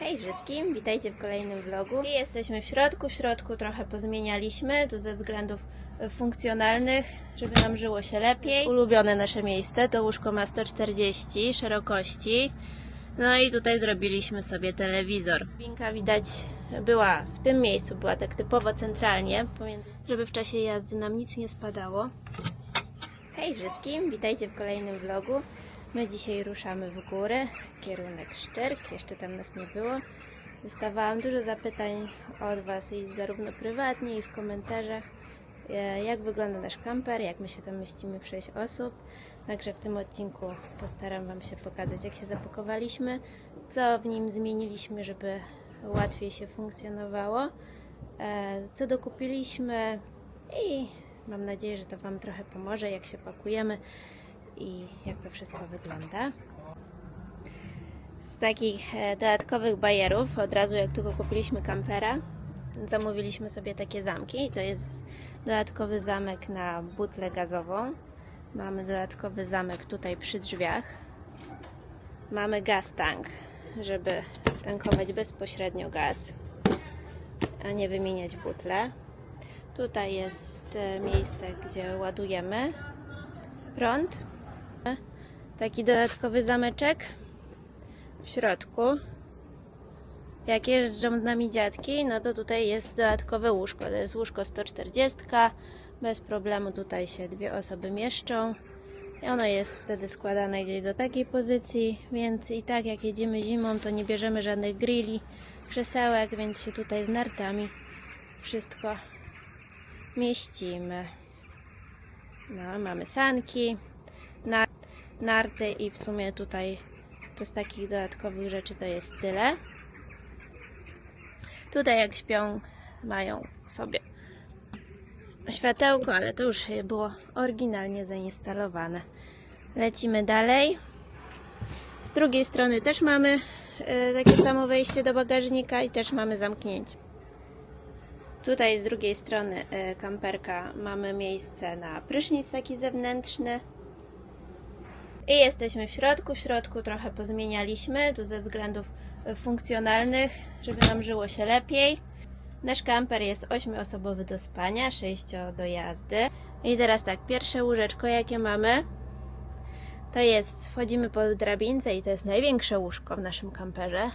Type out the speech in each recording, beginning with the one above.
Hej wszystkim, witajcie w kolejnym vlogu. Jesteśmy w środku, w środku trochę pozmienialiśmy, tu ze względów e, funkcjonalnych, żeby nam żyło się lepiej. Ulubione nasze miejsce, to łóżko ma 140 szerokości. No i tutaj zrobiliśmy sobie telewizor. Winka widać była w tym miejscu, była tak typowo centralnie, pomiędzy, żeby w czasie jazdy nam nic nie spadało. Hej wszystkim, witajcie w kolejnym vlogu. My dzisiaj ruszamy w górę, kierunek Szczerk, jeszcze tam nas nie było. Dostawałam dużo zapytań od Was i zarówno prywatnie i w komentarzach, e, jak wygląda nasz kamper, jak my się tam mieścimy w 6 osób. Także w tym odcinku postaram Wam się pokazać, jak się zapakowaliśmy, co w nim zmieniliśmy, żeby łatwiej się funkcjonowało, e, co dokupiliśmy i mam nadzieję, że to Wam trochę pomoże, jak się pakujemy i jak to wszystko wygląda. Z takich e, dodatkowych bajerów, od razu jak tylko kupiliśmy kampera, zamówiliśmy sobie takie zamki. To jest dodatkowy zamek na butlę gazową. Mamy dodatkowy zamek tutaj przy drzwiach. Mamy gaz tank, żeby tankować bezpośrednio gaz, a nie wymieniać butle. Tutaj jest e, miejsce, gdzie ładujemy prąd. Taki dodatkowy zameczek w środku. Jak jeżdżą z nami dziadki, no to tutaj jest dodatkowe łóżko. To jest łóżko 140. Bez problemu tutaj się dwie osoby mieszczą. I ono jest wtedy składane gdzieś do takiej pozycji, więc i tak jak jedziemy zimą, to nie bierzemy żadnych grilli, krzesełek, więc się tutaj z nartami wszystko mieścimy. No, mamy sanki, na, narty i w sumie tutaj to z takich dodatkowych rzeczy to jest tyle. Tutaj jak śpią mają sobie światełko, ale to już było oryginalnie zainstalowane. Lecimy dalej. Z drugiej strony też mamy e, takie samo wejście do bagażnika i też mamy zamknięcie. Tutaj z drugiej strony e, kamperka mamy miejsce na prysznic taki zewnętrzny. I jesteśmy w środku. W środku trochę pozmienialiśmy, tu ze względów e, funkcjonalnych, żeby nam żyło się lepiej. Nasz kamper jest 8-osobowy do spania, 6 do jazdy. I teraz tak, pierwsze łóżeczko jakie mamy, to jest, wchodzimy po drabince i to jest największe łóżko w naszym kamperze.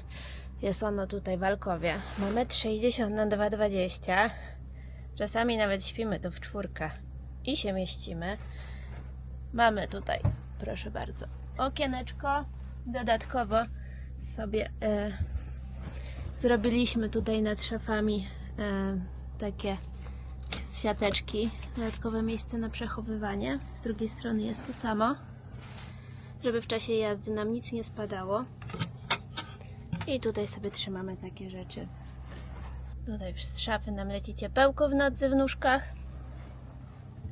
Jest ono tutaj w Alkowie. Ma 1,60 na 2,20 Czasami nawet śpimy tu w czwórkę i się mieścimy. Mamy tutaj, proszę bardzo, okieneczko. Dodatkowo sobie e, zrobiliśmy tutaj nad szafami e, takie siateczki, dodatkowe miejsce na przechowywanie. Z drugiej strony jest to samo, żeby w czasie jazdy nam nic nie spadało. I tutaj sobie trzymamy takie rzeczy. Tutaj z szafy nam leci ciepełko w nocy w nóżkach.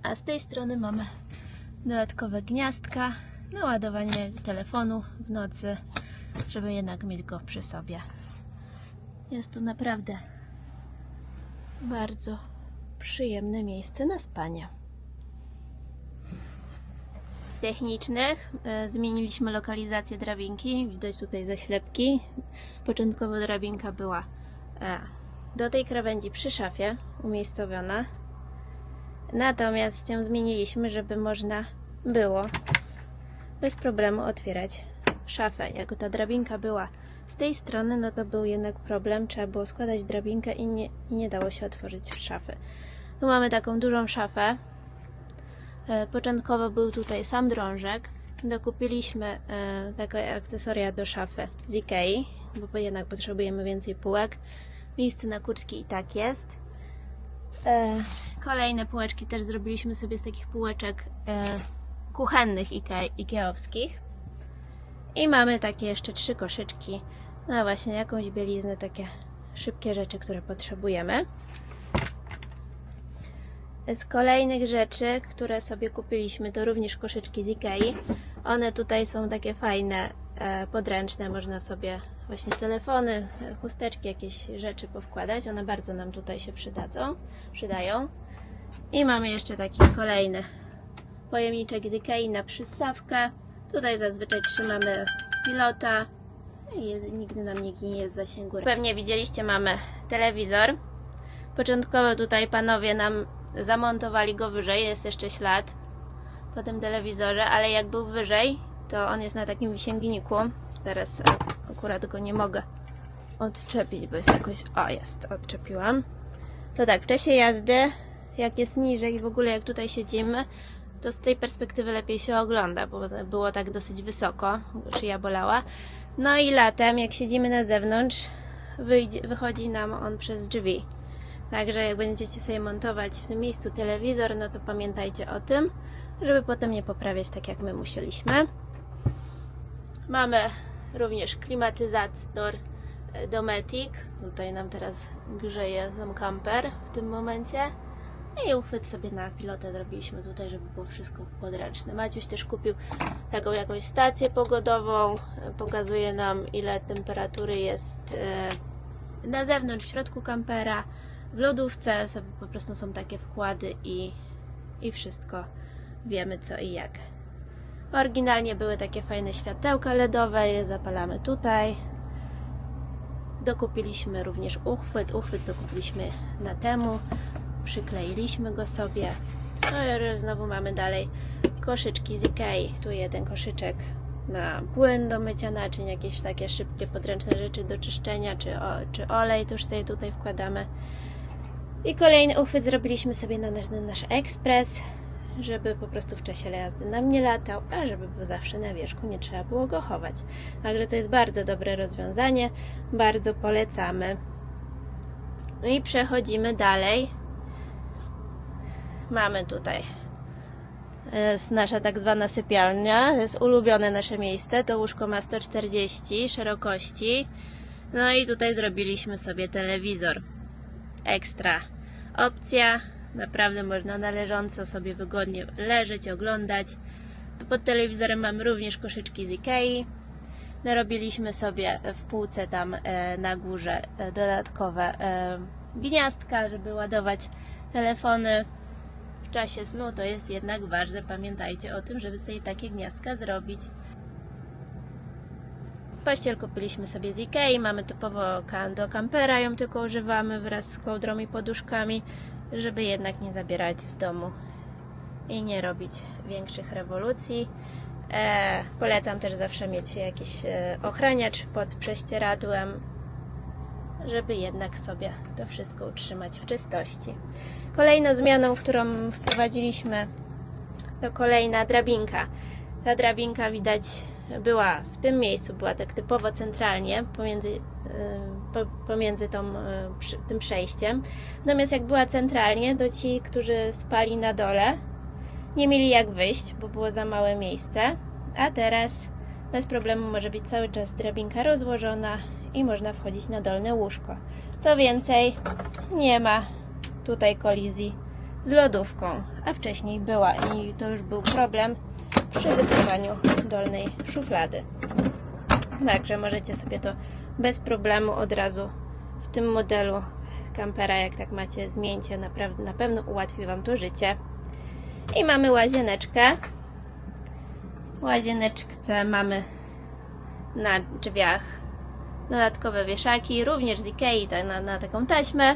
A z tej strony mamy dodatkowe gniazdka na ładowanie telefonu w nocy, żeby jednak mieć go przy sobie. Jest tu naprawdę bardzo przyjemne miejsce na spanie. Technicznych e, zmieniliśmy lokalizację drabinki. Widać tutaj zaślepki. Początkowo drabinka była e, do tej krawędzi przy szafie umiejscowiona. Natomiast ją zmieniliśmy, żeby można było bez problemu otwierać szafę. Jak ta drabinka była z tej strony, no to był jednak problem. Trzeba było składać drabinkę i nie, i nie dało się otworzyć szafy. Tu mamy taką dużą szafę. E, Początkowo był tutaj sam drążek. Dokupiliśmy e, takie akcesoria do szafy z Ikei, bo jednak potrzebujemy więcej półek. Miejsce na kurtki i tak jest. Kolejne półeczki też zrobiliśmy sobie z takich półeczek e, kuchennych Ike- Ikeowskich. I mamy takie jeszcze trzy koszyczki na właśnie jakąś bieliznę, takie szybkie rzeczy, które potrzebujemy. Z kolejnych rzeczy, które sobie kupiliśmy, to również koszyczki z Ikei. One tutaj są takie fajne, e, podręczne, można sobie właśnie telefony, chusteczki, jakieś rzeczy powkładać. One bardzo nam tutaj się przydadzą, przydają. I mamy jeszcze taki kolejny pojemniczek z Ikei na przystawkę. Tutaj zazwyczaj trzymamy pilota I nigdy nam nie jest w zasięgu. Pewnie widzieliście, mamy telewizor. Początkowo tutaj panowie nam zamontowali go wyżej, jest jeszcze ślad po tym telewizorze, ale jak był wyżej, to on jest na takim wisięgniku. Teraz akurat go nie mogę odczepić, bo jest jakoś... O, jest, odczepiłam. To tak, w czasie jazdy, jak jest niżej i w ogóle jak tutaj siedzimy, to z tej perspektywy lepiej się ogląda, bo było tak dosyć wysoko, szyja bolała. No i latem, jak siedzimy na zewnątrz, wyjdzie, wychodzi nam on przez drzwi. Także jak będziecie sobie montować w tym miejscu telewizor, no to pamiętajcie o tym, żeby potem nie poprawiać tak jak my musieliśmy. Mamy również klimatyzator e, Dometic. Tutaj nam teraz grzeje nam kamper w tym momencie. I uchwyt sobie na pilotę zrobiliśmy tutaj, żeby było wszystko podręczne. Maciuś też kupił taką jakąś stację pogodową. Pokazuje nam ile temperatury jest e, na zewnątrz, w środku kampera, w lodówce. Sobie po prostu są takie wkłady i, i wszystko wiemy co i jak. Oryginalnie były takie fajne światełka LEDowe, je zapalamy tutaj. Dokupiliśmy również uchwyt. Uchwyt dokupiliśmy na temu. Przykleiliśmy go sobie. No i znowu mamy dalej koszyczki z Ikei. Tu jeden koszyczek na płyn do mycia naczyń, jakieś takie szybkie, podręczne rzeczy do czyszczenia, czy, o, czy olej, to już sobie tutaj wkładamy. I kolejny uchwyt zrobiliśmy sobie na nasz, na nasz ekspres, żeby po prostu w czasie jazdy nam nie latał, a żeby był zawsze na wierzchu, nie trzeba było go chować. Także to jest bardzo dobre rozwiązanie, bardzo polecamy. No i przechodzimy dalej. Mamy tutaj jest nasza tak zwana sypialnia, to jest ulubione nasze miejsce, to łóżko ma 140 szerokości. No i tutaj zrobiliśmy sobie telewizor. Ekstra opcja, naprawdę można należąco sobie wygodnie leżeć, oglądać. Pod telewizorem mamy również koszyczki z Ikei. Narobiliśmy sobie w półce tam e, na górze e, dodatkowe e, gniazdka, żeby ładować telefony w czasie snu. To jest jednak ważne, pamiętajcie o tym, żeby sobie takie gniazdka zrobić. Pościel kupiliśmy sobie z Ikei, mamy typowo do kampera, ją tylko używamy wraz z kołdrą i poduszkami, żeby jednak nie zabierać z domu i nie robić większych rewolucji. E, polecam też zawsze mieć jakiś e, ochraniacz pod prześcieradłem, żeby jednak sobie to wszystko utrzymać w czystości. Kolejną zmianą, którą wprowadziliśmy, to kolejna drabinka. Ta drabinka widać była w tym miejscu, była tak typowo centralnie pomiędzy, y, po, pomiędzy tą, y, tym przejściem. Natomiast jak była centralnie, to ci, którzy spali na dole, nie mieli jak wyjść, bo było za małe miejsce. A teraz bez problemu może być cały czas drabinka rozłożona i można wchodzić na dolne łóżko. Co więcej, nie ma tutaj kolizji z lodówką, a wcześniej była i to już był problem przy wysuwaniu dolnej szuflady. Także możecie sobie to bez problemu od razu w tym modelu kampera, jak tak macie, zmieńcie, naprawdę na pewno ułatwi Wam to życie. I mamy łazieneczkę. W łazieneczce mamy na drzwiach dodatkowe wieszaki, również z Ikei tak, na, na taką taśmę.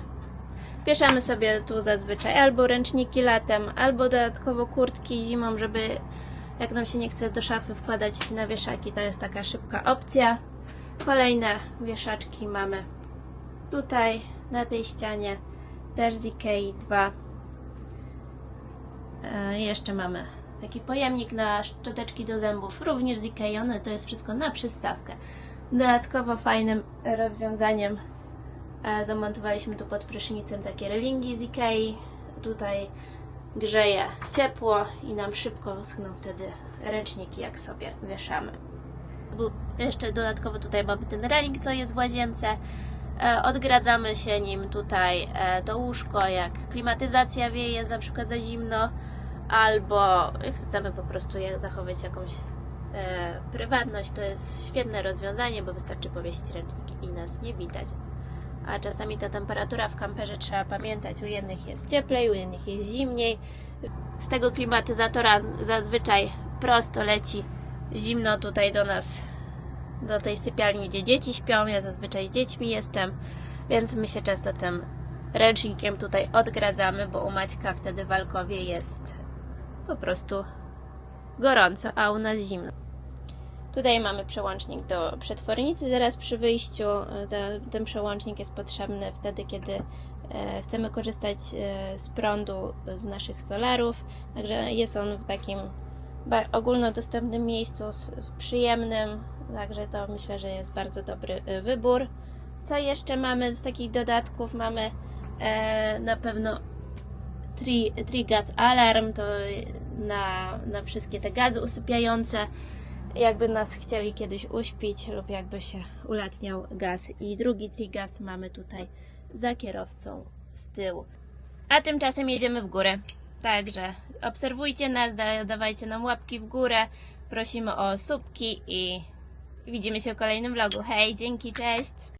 Wieszamy sobie tu zazwyczaj albo ręczniki latem, albo dodatkowo kurtki zimą, żeby jak nam się nie chce do szafy wkładać na wieszaki, to jest taka szybka opcja. Kolejne wieszaczki mamy tutaj, na tej ścianie, też z Ikei dwa. E, jeszcze mamy taki pojemnik na szczoteczki do zębów, również z Ikei, one to jest wszystko na przystawkę. Dodatkowo fajnym rozwiązaniem e, zamontowaliśmy tu pod prysznicem takie relingi z Ikei. Tutaj grzeje ciepło i nam szybko schną wtedy ręczniki, jak sobie wieszamy. Jeszcze dodatkowo tutaj mamy ten reling, co jest w łazience. E, Odgradzamy się nim tutaj e, to łóżko, jak klimatyzacja wieje, jest na przykład za zimno, albo chcemy po prostu jak zachować jakąś prywatność, to jest świetne rozwiązanie, bo wystarczy powiesić ręcznik i nas nie widać. A czasami ta temperatura w kamperze trzeba pamiętać, u jednych jest cieplej, u innych jest zimniej. Z tego klimatyzatora zazwyczaj prosto leci zimno tutaj do nas do tej sypialni, gdzie dzieci śpią. Ja zazwyczaj z dziećmi jestem, więc my się często tym ręcznikiem tutaj odgradzamy, bo u Maćka wtedy w Alkowie jest po prostu gorąco, a u nas zimno. Tutaj mamy przełącznik do przetwornicy zaraz przy wyjściu. Te- Ten przełącznik jest potrzebny wtedy, kiedy e, chcemy korzystać e, z prądu z naszych solarów. Także jest on w takim ogólnodostępnym miejscu, przyjemnym. Także to myślę, że jest bardzo dobry e, wybór. Co jeszcze mamy z takich dodatków? Mamy e, na pewno Tri, tri Alarm, to na, na wszystkie te gazy usypiające jakby nas chcieli kiedyś uśpić lub jakby się ulatniał gaz. I drugi trigas mamy tutaj za kierowcą z tyłu. A tymczasem jedziemy w górę. Także obserwujcie nas, da, dawajcie nam łapki w górę, prosimy o subki i widzimy się w kolejnym vlogu. Hej, dzięki, cześć!